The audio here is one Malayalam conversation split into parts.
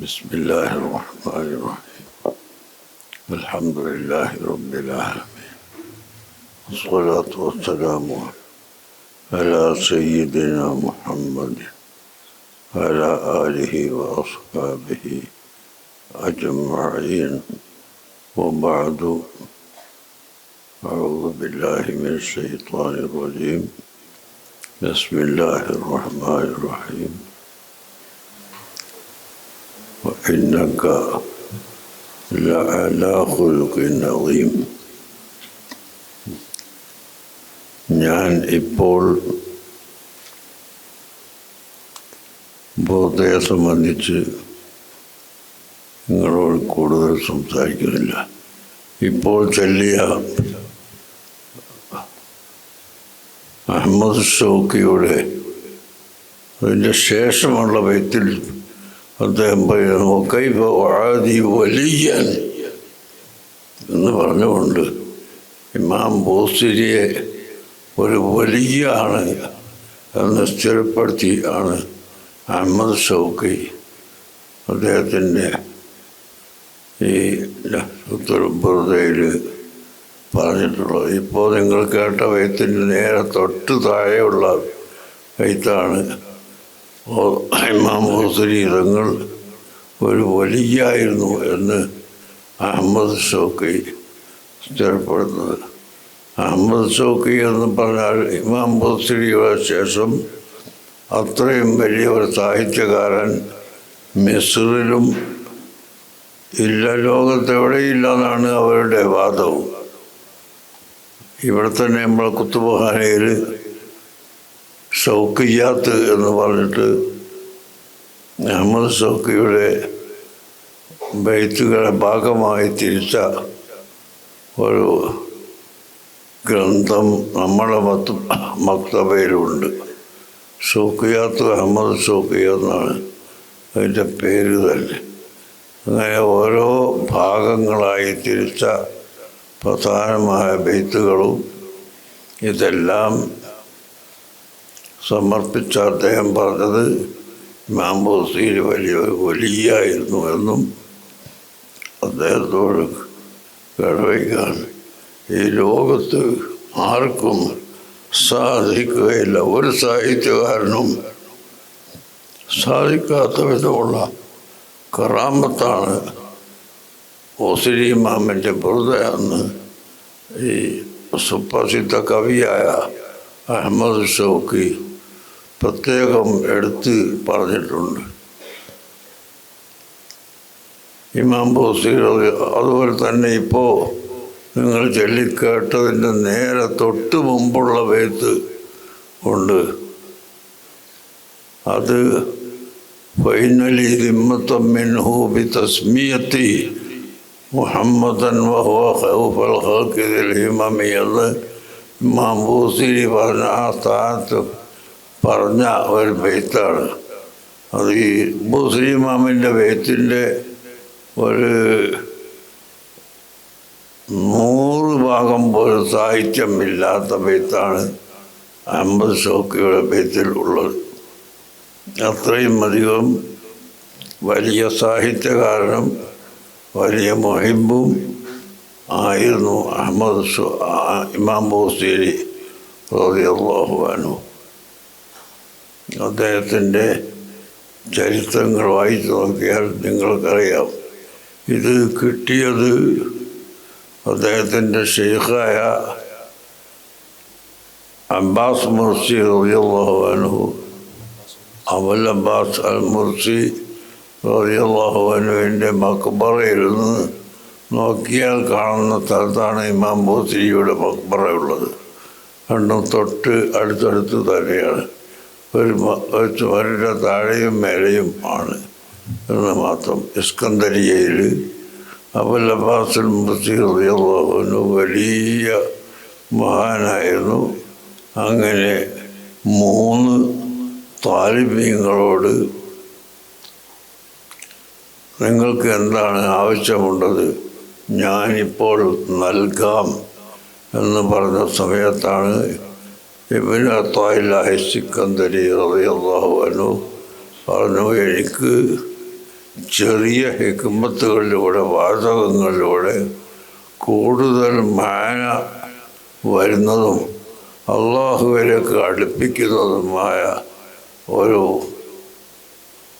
بسم الله الرحمن الرحيم. الحمد لله رب العالمين. والصلاة والسلام على سيدنا محمد وعلى آله وأصحابه أجمعين. وبعد أعوذ بالله من الشيطان الرجيم. بسم الله الرحمن الرحيم. وإنك لعلى خلق عظيم ഞാൻ ഇപ്പോൾ ബോധയെ സംബന്ധിച്ച് നിങ്ങളോട് കൂടുതൽ സംസാരിക്കുന്നില്ല ഇപ്പോൾ ചൊല്ലിയ അഹമ്മദ് ഷൗക്കിയുടെ അതിൻ്റെ ശേഷമുള്ള വ്യക്തിൽ അദ്ദേഹം പറയുന്നു കൈഫ ആദി വലിയൻ എന്ന് പറഞ്ഞുകൊണ്ട് ഇമാം ബോസിരിയെ ഒരു വലിയ ആണ് എന്ന് സ്ഥിരപ്പെടുത്തി ആണ് അഹമ്മദ് ഷൗക്കി അദ്ദേഹത്തിന്റെ ഈ ഉത്തരബുറതയിൽ പറഞ്ഞിട്ടുള്ളത്. ഇപ്പോൾ നിങ്ങൾ കേട്ട വയത്തിന്റെ നേരെ തൊട്ട് താഴെയുള്ള വയത്താണ് ഇമാം ഹുസരി തങ്ങൾ ഒരു വലിയായിരുന്നു എന്ന് അഹമ്മദ് ഷോക്കി സ്ഥിരപ്പെടുന്നത്. അഹമ്മദ് ഷോക്കി എന്ന് പറഞ്ഞാൽ ഇമാം ഹുസരിയുടെ ശേഷം അത്രയും വലിയ ഒരു സാഹിത്യകാരൻ മിസ്രിലും ഇല്ല ലോകത്തെവിടെയില്ല എന്നാണ് അവരുടെ വാദവും. ഇവിടെ തന്നെ നമ്മളെ കുത്തുബഹാനയിൽ ഷൗക്കിയാത്ത് എന്ന് പറഞ്ഞിട്ട് അഹമ്മദ് ഷൗക്കിയുടെ ബൈത്തുകളെ ഭാഗമായി തിരിച്ച ഒരു ഗ്രന്ഥം നമ്മളെ മത്ത് മക്തബയിലുണ്ട്. ഷൗക്കിയാത്ത് അഹമ്മദ് ഷൗക്കി എന്നാണ് അതിന്റെ പേര് തന്നെ. അങ്ങനെ ഓരോ ഭാഗങ്ങളായി തിരിച്ച പ്രധാനമായ ബെയ്ത്തുകളും ഇതെല്ലാം സമർപ്പിച്ച അദ്ദേഹം പറഞ്ഞത് മാമ്പോസീൽ വലിയ വലിയായിരുന്നു എന്നും അദ്ദേഹത്തോട് കടവയ്ക്കാൻ ഈ ലോകത്ത് ആർക്കും സാധിക്കുകയില്ല. ഒരു സാഹിത്യകാരനും സാധിക്കാത്ത വിധമുള്ള കറാമത്താണ് ഓസിരി മാമന്റെ ബുറുദയെന്ന് ഈ സുപ്രസിദ്ധ കവിയായ അഹമ്മദ് ഷൗക്കി പ്രത്യേകം എടുത്ത് പറഞ്ഞിട്ടുണ്ട്. ഇമാം ബോസീർ അതുപോലെ തന്നെ ഇപ്പോൾ നിങ്ങൾ ചൊല്ലിക്കേട്ടതിന്റെ നേരെ തൊട്ട് മുമ്പുള്ള വേത്ത് ഉണ്ട്. അത് ഫൈനലി ദിമ്മത്തമ്മിൻഹു ബി തസ്മിയത്തി മുഹമ്മദൻ വഹുഫൽ ഹാക്കിദിൽ ഹിമമി എന്ന് ഇമാം ബൂസിരി പറഞ്ഞ ആ സ്ഥാനത്ത് പറഞ്ഞ ഒരു ബെയ്ത്താണ്. അത് ഈ മുസ്ലിമാമിന്റെ ബെയ്ത്തിന്റെ ഒരു നൂറ് ഭാഗം പോലും സാഹിത്യമില്ലാത്ത ബെയ്ത്താണ് അമ്പത് ഷോക്കിയുടെ ബെയ്ത്തിൽ ഉള്ളത്. അത്രയും അധികം വലിയ സാഹിത്യകാരനും വലിയ മൊഹിബും ആയിരുന്നു അഹമ്മദ് ഇമാം ബോസേരി റോദിയല്ലാഹുവാനു അദ്ദേഹത്തിന്റെ ചരിത്രങ്ങൾ വായിച്ചു നോക്കിയാൽ നിങ്ങൾക്കറിയാം. ഇത് കിട്ടിയത് അദ്ദേഹത്തിന്റെ ഷെയ്ഖായ അബ്ബാസ് മുർസി റോദിയല്ലാഹുവാനു അമൽ അബ്ബാസ് അൽ മുർസി റോദിയല്ലാഹുവാനുവിന്റെ മക്ബറയിൽ നിന്ന് നോക്കിയാൽ കാണുന്ന സ്ഥലത്താണ് ഇമാം ബോസിരിയുടെ മക്ബറ ഉള്ളത്. രണ്ടും തൊട്ട് അടുത്തടുത്ത് തന്നെയാണ്. ഒരു ഒരു താഴെയും മേലെയും ആണ്. എന്ന് മാത്രം. ഇസ്കന്ദരിയയിൽ അബുൽ അബ്ബാസുൽ വലിയ മഹാനായിരുന്നു. അങ്ങനെ മൂന്ന് താലിമ്യങ്ങളോട് നിങ്ങൾക്ക് എന്താണ് ആവശ്യമുള്ളത് ഞാനിപ്പോൾ നൽകാം എന്ന് പറഞ്ഞ സമയത്താണ് ഇബിൻ അത്തായില്ലാഹി സിക്കന്ദരി റളിയല്ലാഹു അൻഹു പറഞ്ഞു എനിക്ക് ചെറിയ ഹിക്കുമ്പത്തുകളിലൂടെ വാചകങ്ങളിലൂടെ കൂടുതൽ മാന വരുന്നതും അള്ളാഹുവിലേക്ക് അടുപ്പിക്കുന്നതുമായ ഒരു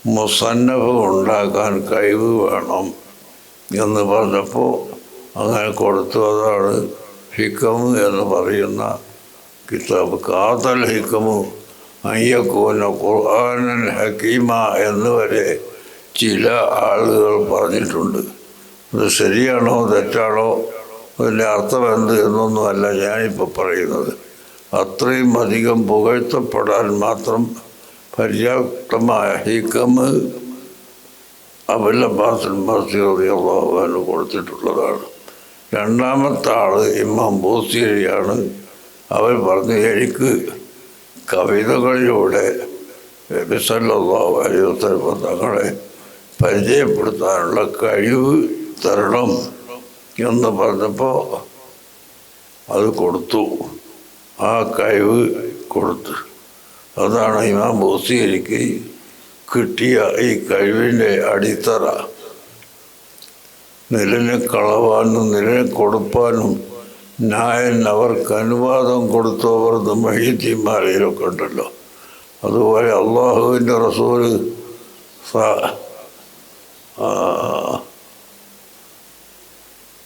മുസന്നഫ് ഉണ്ടാക്കാൻ കഴിവ് വേണം എന്ന് പറഞ്ഞപ്പോൾ അങ്ങനെ കൊടുത്തു. അതാണ് ഹിക്കം എന്ന് പറയുന്ന കിതാബ് കാതൽ ഹിക്കമു അയ്യക്കോന ഖുർആാനൻ ഹക്കീമ എന്ന് വരെ ചില ആളുകൾ പറഞ്ഞിട്ടുണ്ട്. അത് ശരിയാണോ തെറ്റാണോ അതിന്റെ അർത്ഥം എന്ത് എന്നൊന്നുമല്ല ഞാനിപ്പോൾ പറയുന്നത്. അത്രയും അധികം പുകഴ്ത്തപ്പെടാൻ മാത്രം പര്യാപ്തമായ ഹിക്കമ് അബുല്ലബാസുൽ മസീറിയാഹുവിന് കൊടുത്തിട്ടുള്ളതാണ്. രണ്ടാമത്തെ ആൾ ഇമാം ബൂസീരിയാണ് അവർ പറഞ്ഞു എനിക്ക് കവിതകളിലൂടെ വസല്ലം തങ്ങളെ പരിചയപ്പെടുത്താനുള്ള കഴിവ് തരണം എന്ന് പറഞ്ഞപ്പോൾ അത് കൊടുത്തു. ആ കഴിവ് കൊടുത്തു. അതാണ് ഇമാം ബൂസീരിക്ക് കിട്ടിയ ഈ കഴിവിന്റെ അടിത്തറ. നിലനെ കളവാനും നിലനെ കൊടുപ്പാനും ന്യായൻ അവർക്ക് അനുവാദം കൊടുത്തവർ മഹീത്തിമാരയിലൊക്കെ ഉണ്ടല്ലോ. അതുപോലെ അള്ളാഹുവിന്റെ ആ,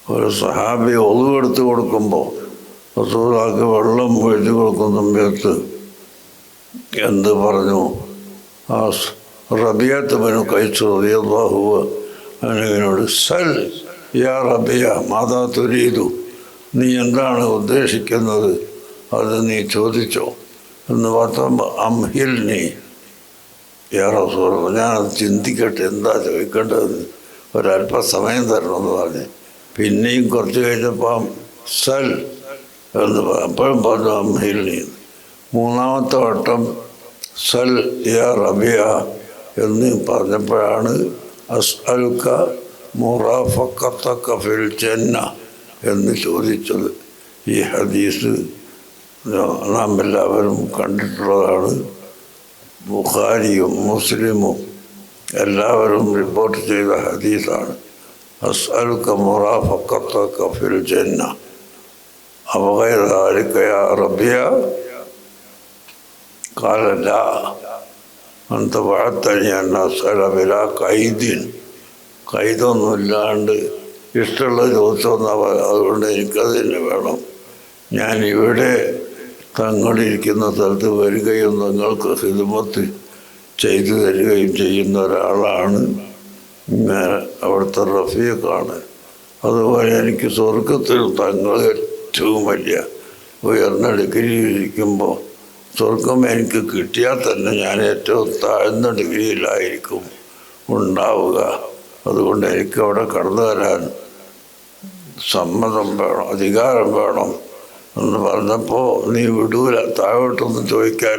ഒരു സഹാബി ഒതുവെടുത്ത് കൊടുക്കുമ്പോൾ റസൂലാക്ക് വെള്ളം ഒഴിച്ചു കൊടുക്കുന്ന സമയത്ത് എന്ത് പറഞ്ഞു? ആ റബിയത്ത് മനു കഴിച്ചു റബിയാഹുവ അനുവിനോട് സൽ യാ റബിയ മാതാ തുരീതു നീ എന്താണ് ഉദ്ദേശിക്കുന്നത്? അത് നീ ചോദിച്ചോ. എന്ന് പറഞ്ഞ അംഹിൽ നീ. യാ റസൂൽ ഞാനത് ചിന്തിക്കട്ടെ എന്താ ചോദിക്കേണ്ടത് ഒരല്പസമയം തരണമെന്ന് പറഞ്ഞ്. പിന്നെയും കുറച്ച് കഴിഞ്ഞപ്പം സൽ എന്ന് അപ്പോഴും പറഞ്ഞു അംഹിൽ നീ. മൂന്നാമത്തെ വട്ടം സൽ യാ റബിയ എന്ന് പറഞ്ഞപ്പോഴാണ് അസ്അലുക്ക മുറാഫക്കത്തക്ക ഫിൽ ജന്ന എന്ന് ചോദിച്ചത്. ഈ ഹദീസ് നാം എല്ലാവരും കണ്ടിട്ടുള്ളതാണ്. ബുഖാരിയും മുസ്ലിമും എല്ലാവരും റിപ്പോർട്ട് ചെയ്ത ഹദീസാണ്. അസ്അലുക്ക മുറാഫക്കത്ത കഫിൽ ജന്ന. അപകൈതാലിക്കയ റബിയ കാലല്ല അന്ത വഴത്തനി അന്ന സലമില കൈദിൻ കൈതൊന്നുമില്ലാണ്ട് ഇഷ്ടമുള്ള ചോദിച്ചോന്നാ അതുകൊണ്ട് എനിക്കത് തന്നെ വേണം. ഞാൻ ഇവിടെ തങ്ങളിരിക്കുന്ന സ്ഥലത്ത് വരികയും തങ്ങൾക്ക് ഹിതുമത്ത് ചെയ്തു തരികയും ചെയ്യുന്ന ഒരാളാണ് അവിടുത്തെ റഫീഖാണ്. അതുപോലെ എനിക്ക് സ്വർഗത്തിൽ തങ്ങൾ ഏറ്റവും വലിയ ഉയർന്ന ഡിഗ്രിയിലിരിക്കുമ്പോൾ സ്വർഗം എനിക്ക് കിട്ടിയാൽ തന്നെ ഞാൻ ഏറ്റവും താഴ്ന്ന ഡിഗ്രിയിലായിരിക്കും ഉണ്ടാവുക. അതുകൊണ്ട് എനിക്ക് അവിടെ കടന്നു വരാൻ സമ്മതം വേണം അധികാരം വേണം എന്ന് പറഞ്ഞപ്പോൾ നീ വിടൂല താഴോട്ടൊന്നും ചോദിക്കാൻ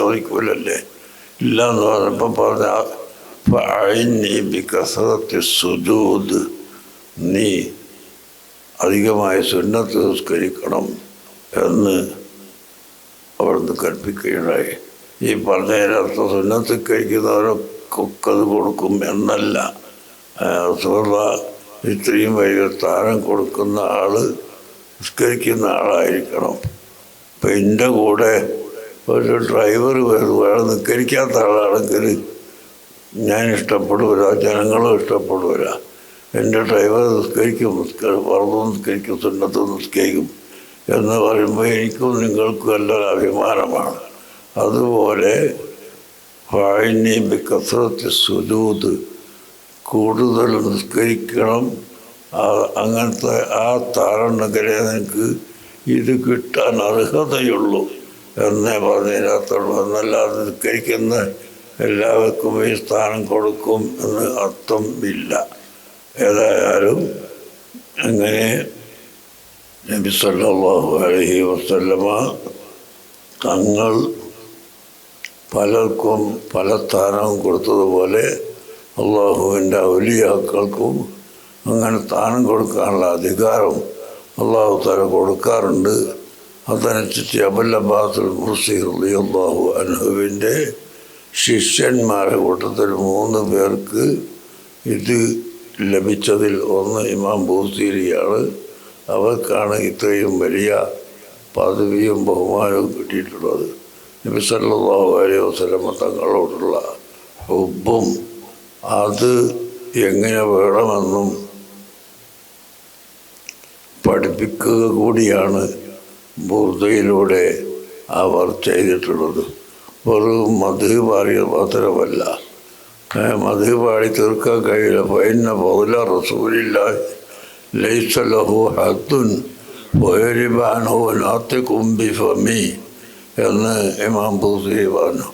ചോദിക്കൂലല്ലേ? ഇല്ല എന്ന് പറഞ്ഞപ്പോൾ പറഞ്ഞ നീ ബിക്കസറത്തി സുജൂദ് നീ അധികമായി സുന്നത്ത് സംസ്കരിക്കണം എന്ന് അവിടുന്ന് കൽപ്പിക്കുകയുണ്ടായി. ഈ പറഞ്ഞതിനർത്ഥം സുന്നത്ത് കഴിക്കുന്നവരൊക്കെ അത് കൊടുക്കും എന്നല്ല. സുഹൃത ഇത്രയും സ്ഥാനം കൊടുക്കുന്ന ആൾ നിസ്കരിക്കുന്ന ആളായിരിക്കണം. അപ്പം എന്റെ കൂടെ ഒരു ഡ്രൈവർ വേണം നിസ്കരിക്കാത്ത ആളാണെങ്കിൽ ഞാൻ ഇഷ്ടപ്പെടില്ല ജനങ്ങളും ഇഷ്ടപ്പെടൂല എന്റെ ഡ്രൈവർ നിസ്കരിക്കും പറഞ്ഞു നിസ്കരിക്കും സുന്നത്ത് നിസ്കരിക്കും എന്ന് പറയുമ്പോൾ എനിക്കും നിങ്ങൾക്കും എല്ലാം അഭിമാനമാണ്. അതുപോലെ ഫായിനി ബിക്കസറത്ത് സുജൂത് കൂടുതൽ നിസ്കരിക്കണം. അങ്ങനത്തെ ആ താരണകരെ നിനക്ക് ഇത് കിട്ടാൻ അർഹതയുള്ളൂ എന്നേ പറഞ്ഞതിനകത്തുള്ളൂ. എന്നല്ലാതെ നിസ്കരിക്കുന്ന എല്ലാവർക്കും ഈ സ്ഥാനം കൊടുക്കും എന്ന് അർത്ഥം ഇല്ല. ഏതായാലും അങ്ങനെ നബി സല്ലാഹു അലൈഹി വസല്ലമ തങ്ങൾ പലർക്കും പല സ്ഥാനവും കൊടുത്തതുപോലെ അള്ളാഹുവിന്റെ ഔലിയാക്കൾക്കും അങ്ങനെ താനം കൊടുക്കാനുള്ള അധികാരം അള്ളാഹു തല കൊടുക്കാറുണ്ട്. അതനുസരിച്ച് അബുല്ലബാസുൽ മുർസി അള്ളാഹു അനുഹുവിന്റെ ശിഷ്യന്മാരെ കൂട്ടത്തിൽ മൂന്ന് പേർക്ക് ഇത് ലഭിച്ചതിൽ ഒന്ന് ഇമാം ബൂസീരിയാണ്. അവർക്കാണ് ഇത്രയും വലിയ പദവിയും ബഹുമാനവും കിട്ടിയിട്ടുള്ളത്. നബി സല്ലല്ലാഹു അലൈഹി വസല്ലമ തങ്ങളോടുള്ള ഹുബും അത് എങ്ങനെ വേണമെന്നും പഠിപ്പിക്കുക കൂടിയാണ് ബുർദയിലൂടെ അവർ ചെയ്തിട്ടുള്ളത്. ഒരു മധു പാടിയ മാത്രമല്ല മധു പാടി തീർക്കാൻ കഴിയില്ല. പൈന പൗല റസൂലില്ല ലൈസലഹു ഹത്തുൻ പൊയരിബാനോ നാത്തി കുമ്പി ഫമി എന്ന് ഇമാം പൂസി പറഞ്ഞു.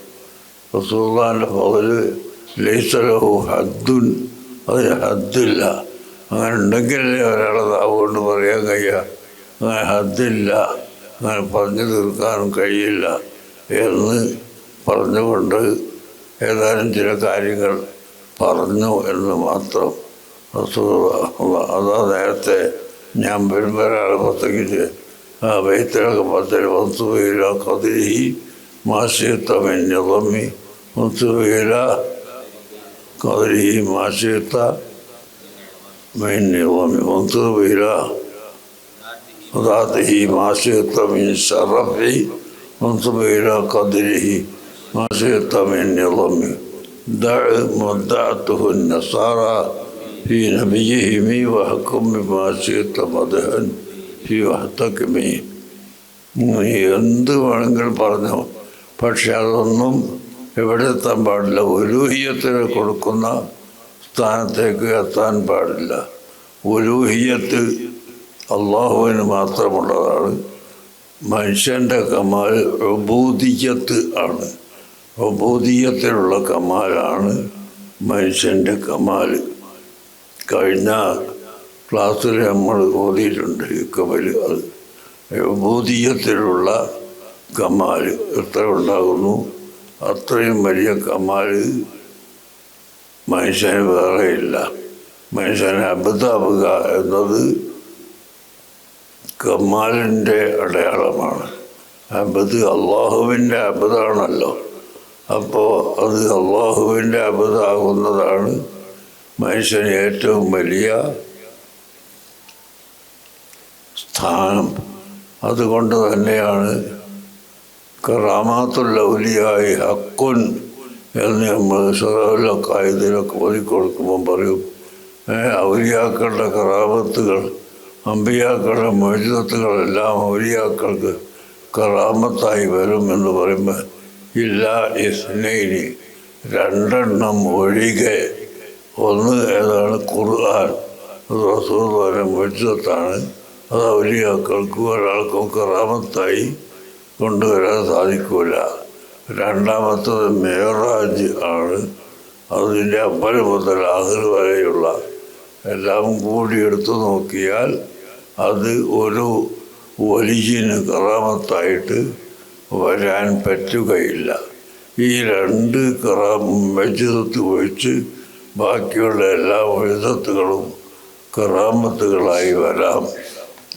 റസൂള്ളാന്റെ പകൽ ലൈസലഹു ഹദ്ദുൻ. അതിന് ഹദ്ദില്ല. അങ്ങനെ ഉണ്ടെങ്കിലേ ഒരാളെ താവുകൊണ്ട് പറയാൻ കഴിയുക അങ്ങനെ ഹദ്ദില്ല. അങ്ങനെ പറഞ്ഞു തീർക്കാനും കഴിയില്ല എന്ന് പറഞ്ഞുകൊണ്ട് ഏതാനും ചില കാര്യങ്ങൾ പറഞ്ഞു എന്ന് മാത്രം അതാ നേരത്തെ ഞാൻ വരുമ്പോൾ ഒരാൾ പ്രത്യേകിച്ച് വെയ്ത്തിലൊക്കെ പത്തിൽ വസ്തുവയില കതിരി മാസിയത്തമെന്നതമ്മി വസ്തുവയില കതിരി മാസിയത്ത മെന്നതമ്മി വസ്തുവയില ذاته ما شئت من شرفه وانصب إلى قدره ما شئت من نظمه دع مدعته النصارى في نبيهم وحكم بما شئت مدحا في واحتكمه നീ എന്ത് വേണമെങ്കിലും പറഞ്ഞു പക്ഷെ അതൊന്നും എവിടെ എത്താൻ പാടില്ല. ഒരൂഹിയത്തിന് കൊടുക്കുന്ന സ്ഥാനത്തേക്ക് എത്താൻ പാടില്ല. ഒരൂഹിയത്ത് അള്ളാഹുവിന് മാത്രമുള്ളതാണ്. മനുഷ്യന്റെ കമാൽ ഉബൂദിയത്ത് ആണ്. ഉബൂദിയത്തിലുള്ള കമാലാണ് മനുഷ്യന്റെ കമാൽ. കഴിഞ്ഞ ക്ലാസ്സിൽ നമ്മൾ ഓതിയിട്ടുണ്ട് കമൽ. അത് ഉബൂദിയത്തിലുള്ള കമാൽ. എത്ര ഉണ്ടാകുന്നു? അത്രയും വലിയ കമാൽ മനുഷ്യന് വേറെയില്ല. മനുഷ്യനെ അബദ്ധാവുക എന്നത് കമാലിന്റെ അടയാളമാണ്. അബദ് അള്ളാഹുവിന്റെ അബദാണല്ലോ അപ്പോൾ അത് അള്ളാഹുവിന്റെ അബദാകുന്നതാണ് മനുഷ്യന് ഏറ്റവും വലിയ സ്ഥാനം. അതുകൊണ്ട് തന്നെയാണ് കറാമാത്തുൽ ഔലിയായി ഹക്കുൻ എന്ന് നമ്മൾ സുറവിലൊക്കെ ഇതിലൊക്കെ ഒതുക്കൊടുക്കുമ്പം പറയും. ഔലിയാക്കളുടെ കറാമത്തുകൾ അമ്പിയാക്കളുടെ മൊഴിതത്തുകളെല്ലാം ഔലിയാക്കൾക്ക് കറാമത്തായി വരും എന്ന് പറയുമ്പോൾ ഇല്ല ഇസ്നൈനി രണ്ടെണ്ണം ഒഴികെ. ഒന്ന് ഏതാണ്? ഖുർആൻ. അത് വരെ മൊഴിതത്താണ് അത് ഔലിയാക്കൾക്കും ഒരാൾക്കും കറാമത്തായി കൊണ്ടുവരാൻ സാധിക്കൂല. രണ്ടാമത്തത് മേറാജ് ആണ്. അതിന്റെ അമ്പല മുതൽ ആഹർ വരെയുള്ള എല്ലാം കൂടി എടുത്തു നോക്കിയാൽ അത് ഒരു വലിയന് കറാമത്തായിട്ട് വരാൻ പറ്റുകയില്ല. ഈ രണ്ട് കറാം മെജിതത്ത് ഒഴിച്ച് ബാക്കിയുള്ള എല്ലാ എഴുതത്തുകളും കറാമത്തുകളായി വരാം.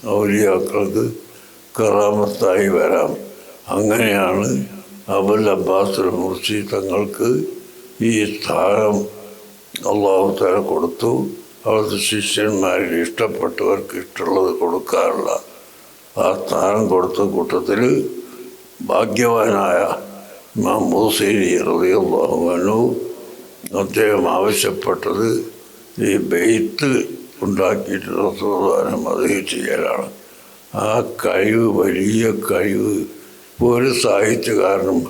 ഔലിയാക്കൾക്ക് കറാമത്തായി വരാം. അങ്ങനെയാണ് അബുൽ അബ്ബാസ് മുർഷി തങ്ങൾക്ക് ഈ സ്ഥാനം അള്ളാഹു തല കൊടുത്തു. അവിടുത്തെ ശിഷ്യന്മാരിൽ ഇഷ്ടപ്പെട്ടവർക്ക് ഇഷ്ടമുള്ളത് കൊടുക്കാറില്ല. ആ സ്ഥാനം കൊടുത്ത കൂട്ടത്തിൽ ഭാഗ്യവാനായ ഇമാം മൂസേരി റളിയല്ലാഹു അദ്ദേഹം ആവശ്യപ്പെട്ടത് ഈ ബെയ്ത്ത് ഉണ്ടാക്കിയിട്ട് റസൂദാനം അത് ചെയ്യലാണ് ആ കഴിവ് വലിയ കഴിവ് ഒരു സാഹിത്യകാരനും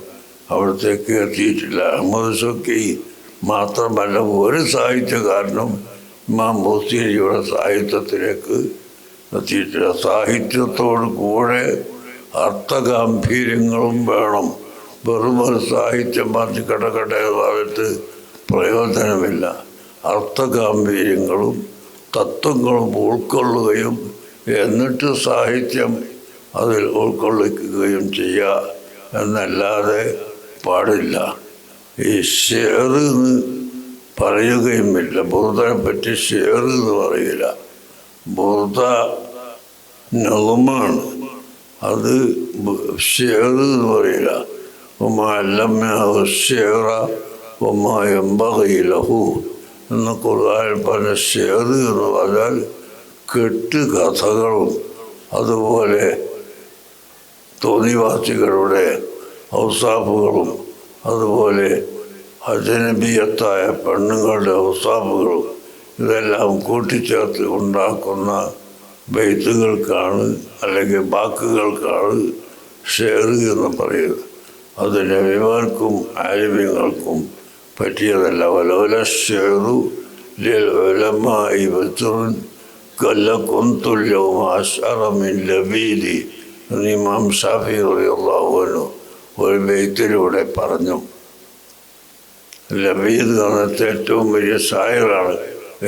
അവിടത്തേക്ക് എത്തിയിട്ടില്ല. അഹമ്മദ് സുഖി മാത്രമല്ല ഒരു സാഹിത്യകാരനും ഇമാം ബോസിയുടെ സാഹിത്യത്തിലേക്ക് എത്തിയിട്ടില്ല. സാഹിത്യത്തോട് കൂടെ അർത്ഥഗാംഭീര്യങ്ങളും വേണം. വെറും ഒരു സാഹിത്യം മാറ്റി എന്ന് പറഞ്ഞിട്ട് പ്രയോജനമില്ല. അർത്ഥഗാംഭീര്യങ്ങളും തത്വങ്ങളും ഉൾക്കൊള്ളുകയും എന്നിട്ട് സാഹിത്യം അതിൽ ഉൾക്കൊള്ളിക്കുകയും ചെയ്യുക എന്നല്ലാതെ പാടില്ല. ഈ ഷെയർ എന്ന് പറയുകയുമില്ല. ബുർദനെ പറ്റി ഷെയർ എന്ന് പറയില്ല. ബുർദ നളുമാണ് അത് ഷെയർ എന്ന് പറയില്ല. ഉമ്മ അല്ലമ്മ ഷെയറ ഉമ്മ എമ്പകയിലഹു എന്ന് ഖുർആൻ പറഞ്ഞ ഷെയറ് എന്ന് പറഞ്ഞാൽ കെട്ട് കഥകളും അതുപോലെ തോന്നിവാസികളുടെ ഔസാഫുകളും അതുപോലെ അജനബീയത്തായ പെണ്ണുങ്ങളുടെ ഔസാഫുകളും ഇതെല്ലാം കൂട്ടിച്ചേർത്ത് ഉണ്ടാക്കുന്ന ബെയ്ത്തുകൾക്കാണ് അല്ലെങ്കിൽ ബാക്കുകൾക്കാണ് ഷെയർ എന്ന് പറയുന്നത്. അത് നബിമാർക്കും ആലിമ്യങ്ങൾക്കും പറ്റിയതല്ല. വലോല ഷെയറു ലമായി വെച്ചുറുൻ കൊല്ല കൊന്തുല്യവും അഷറമിൻ എന്ന് ഇമാം ഷാഫി റളിയല്ലാഹു ഒരു ബെയ്ത്തിലൂടെ പറഞ്ഞു ലബീദ് കാലത്ത് ഏറ്റവും വലിയ സായറാണ്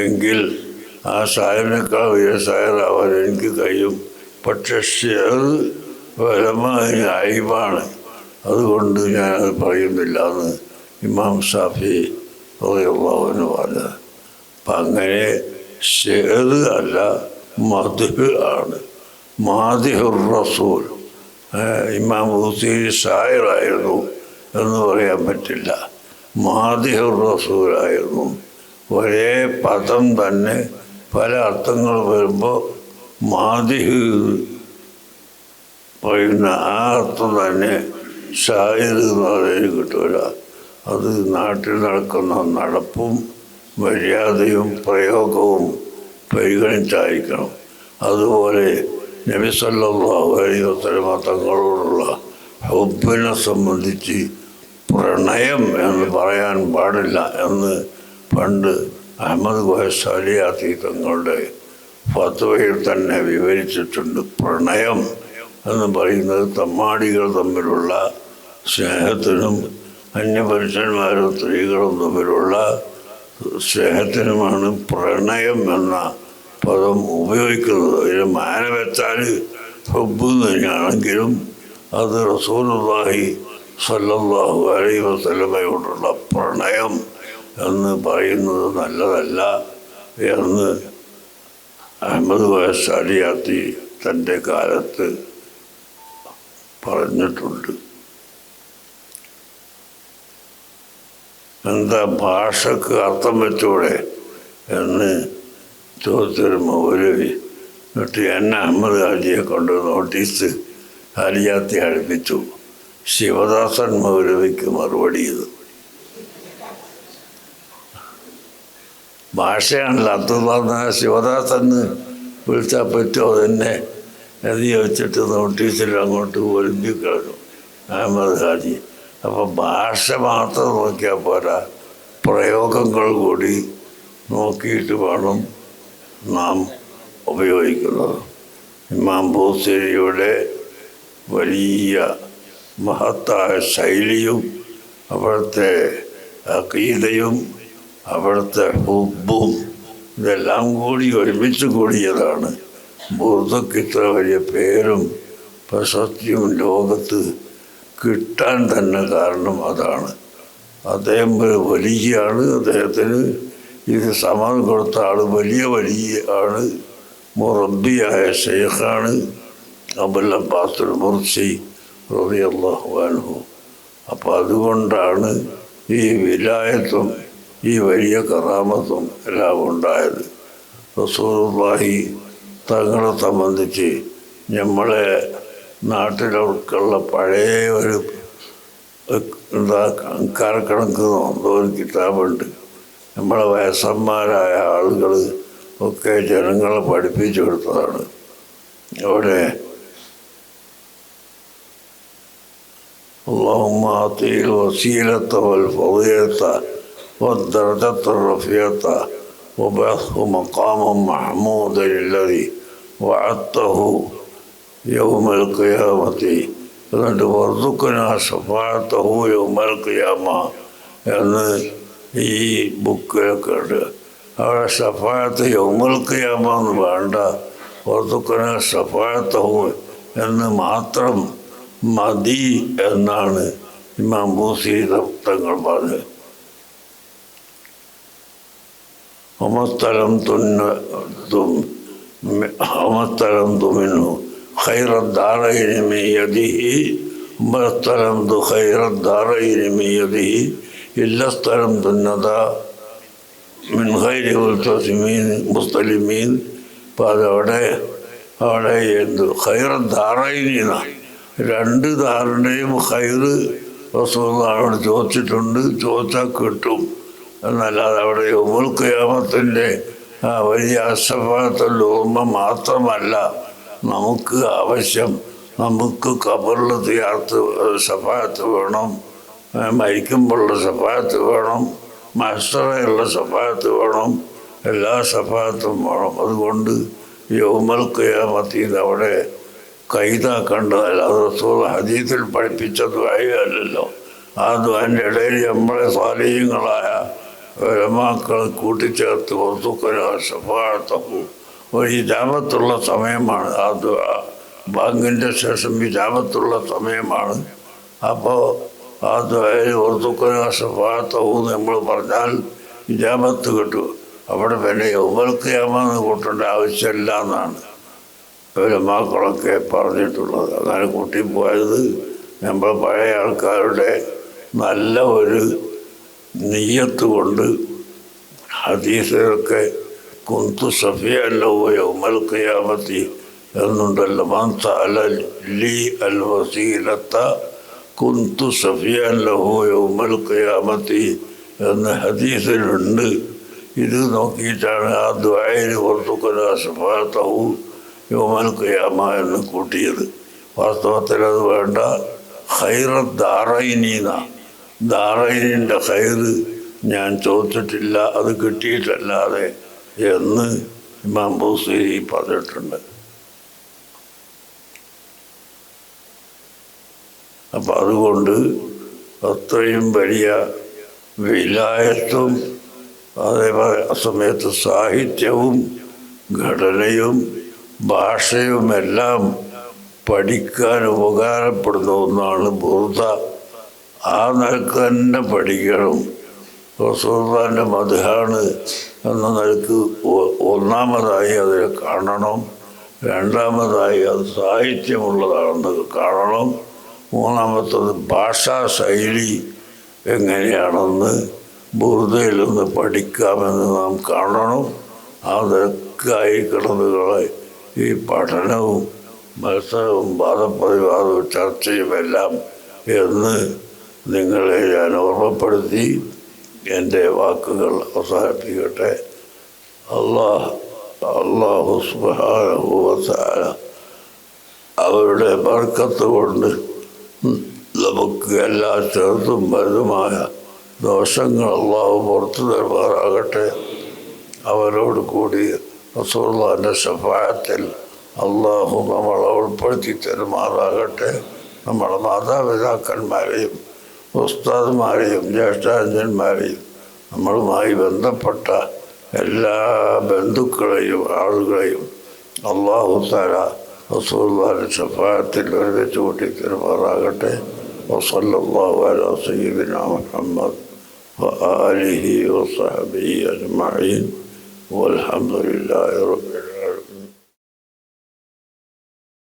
എങ്കിൽ ആ സായറിനേക്കാൾ വലിയ സായറാവാൻ എനിക്ക് കഴിയും. പക്ഷെ ഷെയർ ഫലമായ അയവാണ് അതുകൊണ്ട് ഞാനത് പറയുന്നില്ല എന്ന് ഇമാം ഷാഫി റളിയല്ലാഹു പറഞ്ഞത് അപ്പം അങ്ങനെ ഷെയർ അല്ല മധു ആണ്. മാതിഹുർ റസൂൽ ഇമാം ഹുസൈൻ ഷായറായിരുന്നു എന്ന് പറയാൻ പറ്റില്ല. മാതിഹുർ റസൂലായിരുന്നു ഒരേ പദം തന്നെ പല അർത്ഥങ്ങൾ വരുമ്പോൾ മാതിഹ് പറയുന്ന ആ അർത്ഥം തന്നെ ഷായർ എന്ന് പറയുന്നത് കിട്ടൂല. അത് നാട്ടിൽ നടക്കുന്ന നടപ്പും മര്യാദയും പ്രയോഗവും പരിഗണിച്ചായിരിക്കണം. അതുപോലെ നബി സല്ലല്ലാഹു അലൈഹി വസല്ലമ തങ്ങളോടുള്ള ഹുബിനെ സംബന്ധിച്ച് പ്രണയം എന്ന് പറയാൻ പാടില്ല എന്ന് പണ്ട് അഹമ്മദ് ഗോഹസാലിയാത്തി തങ്ങളുടെ ഫത്വയിൽ തന്നെ വിവരിച്ചിട്ടുണ്ട്. പ്രണയം എന്ന് പറയുന്നത് തമ്മാടികൾ തമ്മിലുള്ള സ്നേഹത്തിനും അന്യപുരുഷന്മാരും സ്ത്രീകളും തമ്മിലുള്ള സ്നേഹത്തിനുമാണ് പ്രണയം എന്ന പദം ഉപയോഗിക്കുന്നത്. ഇതിന് മാന വെച്ചാൽ ഹബ്ബ് തന്നെയാണെങ്കിലും അത് റസൂലുള്ളാഹി സല്ലല്ലാഹു അലൈഹി വസല്ലമയോടുള്ള പ്രണയം എന്ന് പറയുന്നത് നല്ലതല്ല എന്ന് അഹമ്മദ് വയസ്സാലിയാത്തി തന്റെ കാലത്ത് പറഞ്ഞിട്ടുണ്ട്. എന്താ ഭാഷക്ക് അർത്ഥം വെച്ചൂടെ എന്ന് ചോദിച്ചൊരു മൗലവി എന്നിട്ട് എന്നെ അഹമ്മദ് ഹാജിയെ കൊണ്ട് നോട്ടീസ് ഹാലിയാത്തി അടുപ്പിച്ചു. ശിവദാസൻ മൗലവിക്ക് മറുപടി ചെയ്തു ഭാഷയാണല്ലോ അത് ശിവദാസൻ വിളിച്ചാൽ പറ്റുമോ തന്നെ എഴുതി വെച്ചിട്ട് നോട്ടീസിൽ അങ്ങോട്ട് ഒരുമ്പി കളഞ്ഞു അഹമ്മദ് ഹാജി. അപ്പം ഭാഷ മാത്രം നോക്കിയാൽ പോരാ. പ്രയോഗങ്ങൾ കൂടി നോക്കിയിട്ട് വേണം നാം ഉപയോഗിക്കുന്നത്. ഇമാം ബോസേരിയുടെ വലിയ മഹത്തായ ശൈലിയും അവിടുത്തെ അക്കീതയും അവിടുത്തെ ഹുബും ഇതെല്ലാം കൂടി ഒരുമിച്ച് കൂടിയതാണ്. ബുർദക്ക് ഇത്ര വലിയ പേരും പ്രശസ്തിയും ലോകത്ത് കിട്ടാൻ തന്നെ കാരണം അതാണ്. അദ്ദേഹം ഒരു വലിയാണ് അദ്ദേഹത്തിന് ഇത് സമാനം കൊടുത്ത ആൾ വലിയ വലിയ ആണ്. മുറബിയായ ഷെയ്ഖാണ് അബുൽ പാത്തുൽ മുർസി റബി അൻഹു. അപ്പം അതുകൊണ്ടാണ് ഈ വിലായത്തും ഈ വലിയ കറാമത്തും എല്ലാം ഉണ്ടായത്. റസൂലുള്ളാഹി തങ്ങളെ സംബന്ധിച്ച് നമ്മളെ നാട്ടിലുള്ള പഴയ ഒരു എന്താ കണക്ക് എന്തോ ഒരു കിതാബുണ്ട്. നമ്മളെ വയസ്സന്മാരായ ആളുകൾ ഒക്കെ ജനങ്ങളെ പഠിപ്പിച്ചു കൊടുത്തതാണ് അവിടെ اللهم أعطي الوسيلة والفضيلة والدرجة الرفيعة وبعثه مقاما محمودا الذي وعدته يوم القيامة എന്നിട്ട് വർദ്ദുക്കന ഷഫാത്തഹു യൗമൽ ഖിയാമ ಬುಕ್ಕಿಳ್ಕೊಂಡು ಅವಳ ಸಫಾಳತೆಯ ಉಮಲ್ಕೆಯ ಬಂದು ಬಾಂಡ ಹೊರತು ಕಣ ಸಫಾಳತವು എന്ന മാത്രം മതി എന്നാണ് ഇമാം മൂസി തങ്ങൾ പറഞ്ഞത് അമത്തലം തുന്ന അമത്തലം തുമിന്നു ഖൈറദ്ദാറയിനിമി യദിഹി മത്തലം തു ഖൈറദ്ദാറയിനിമി യദിഹി എല്ലാ സ്ഥലം തുന്നത മിൻഹൈരി ഉൽത്തസിമീൻ മുസ്തലിമീൻ അപ്പോൾ അതവിടെ അവിടെ എന്ത്? ഹൈറ ധാറൈനീന രണ്ട് ധാരണയും ഹൈറ് റസൂള്ളാനോട് ചോദിച്ചിട്ടുണ്ട്. ചോദിച്ചാൽ കിട്ടും. എന്നല്ലാതെ അവിടെ ഉമുൽക്കയാമത്തിന്റെ ആ വലിയ അസഫാത്തുൽ ഉമ്മ മാത്രമല്ല നമുക്ക് ആവശ്യം നമുക്ക് കബറിൽ തീർത്ത് സഫാത്ത് വേണം. മരിക്കുമ്പോഴുള്ള സഫാത്ത് വേണം മസ്റ്ററയുള്ള സഫാത്ത് വേണം എല്ലാ സഫാത്തും വേണം. അതുകൊണ്ട് യൗമൽ ഖിയാമത്തിൽ അവിടെ കൈതാക്കേണ്ടതല്ല അത് റസൂൽ ഹദീസിൽ പഠിപ്പിച്ച അല്ലല്ലോ ആ ദ്വാന്റെ ഇടയിൽ നമ്മളെ സ്വാധീനങ്ങളായ മക്കൾ കൂട്ടിച്ചേർത്ത് വസ്തുക്കര സഫാഴത്തവും ഒരു വിജാപത്തുള്ള സമയമാണ് ആ ബാങ്കിന്റെ ശേഷം വിജാപത്തുള്ള സമയമാണ്. അപ്പോൾ ആ ദ്വയിൽ ഓർത്തുക്കനെ സഫാഴത്തവും നമ്മൾ പറഞ്ഞാൽ വിജാപത്ത് കിട്ടും. അവിടെ പിന്നെ യൗവൽക്കിയാമെന്ന് കൂട്ടേണ്ട ആവശ്യമില്ല എന്നാണ്. മക്കളൊക്കെ പറഞ്ഞിട്ടുള്ളത്. അങ്ങനെ കൂട്ടിപ്പോയത് നമ്മൾ പഴയ ആൾക്കാരുടെ നല്ല ഒരു നെയ്യത്ത് കൊണ്ട് ഹദീസിലൊക്കെ കുന്തു സഫിയല്ലോ ഉമൽ ഖിയാമത്തി എന്നുണ്ടല്ലോ. മന്ത സഅല ലി അൽ വസീലത്ത കുന്തു സഫിയല്ലോ ഉമൽ ഖിയാമത്തി എന്ന ഹദീസിലുണ്ട്. ഇത് നോക്കിയിട്ടാണ് ആ ദ്വായയിൽ ഓർത്തുക്കുന്ന സഫാത്തവും യോമൽ ഖിയാമ എന്ന് കൂട്ടിയത്. വാസ്തവത്തിൽ അത് വേണ്ട. ഹൈറ ദാറൈനീന. ദാറൈനിന്റെ ഹൈറ് ഞാൻ ചോദിച്ചിട്ടില്ല അത് കിട്ടിയിട്ടല്ലാതെ എന്ന് ഇമാം ബൂസരി പറഞ്ഞിട്ടുണ്ട്. അപ്പം അതുകൊണ്ട് അത്രയും വലിയ വിലായത്വം അതേപോലെ ആ സമയത്ത് സാഹിത്യവും ഘടനയും ഭാഷയുമെല്ലാം പഠിക്കാൻ ഉപകാരപ്പെടുന്ന ഒന്നാണ് ബുർദ. ആ നിലയ്ക്ക് തന്നെ പഠിക്കണം. റസൂർദാന്റെ മധുഹാണ് എന്ന നിലയ്ക്ക് ഒന്നാമതായി അതിനെ കാണണം. രണ്ടാമതായി അത് സാഹിത്യമുള്ളതാണെന്ന് കാണണം. മൂന്നാമത്തത് ഭാഷാ ശൈലി എങ്ങനെയാണെന്ന് ബുർദയിൽ നിന്ന് പഠിക്കാമെന്ന് നാം കാണണം. അതൊക്കെയായി കിടന്നുകളെ ഈ പഠനവും മത്സരവും വാദപ്രതിവാദവും ചർച്ചയുമെല്ലാം എന്ന് നിങ്ങളെ ഞാൻ ഓർമ്മപ്പെടുത്തി. എന്റെ വാക്കുകൾ അവസാനിപ്പിക്കട്ടെ. അള്ളാഹ് അള്ളാഹു സുബാന അവരുടെ ബർക്കത്ത് കൊണ്ട് നമുക്ക് എല്ലാ ചെറുതും വലുതുമായ ദോഷങ്ങൾ അള്ളാഹു പുറത്തു തരുമാറാകട്ടെ. അവരോട് കൂടി റസൂള്ളാന്റെ സഫായത്തിൽ അള്ളാഹു നമ്മളെ ഉൾപ്പെടുത്തി തരുമാറാകട്ടെ. നമ്മുടെ മാതാപിതാക്കന്മാരെയും ഉസ്താദ്മാരെയും ജ്യേഷ്ഠാഞ്ജന്മാരെയും നമ്മളുമായി ബന്ധപ്പെട്ട എല്ലാ ബന്ധുക്കളെയും ആളുകളെയും അള്ളാഹു താര റസൂള്ളാൻ്റെ ശഫായത്തിൽ ഒരുമിച്ച് കൂട്ടി തരുമാറാകട്ടെ وصلى الله على سيدنا محمد وآله وصحبه أجمعين والحمد لله رب العالمين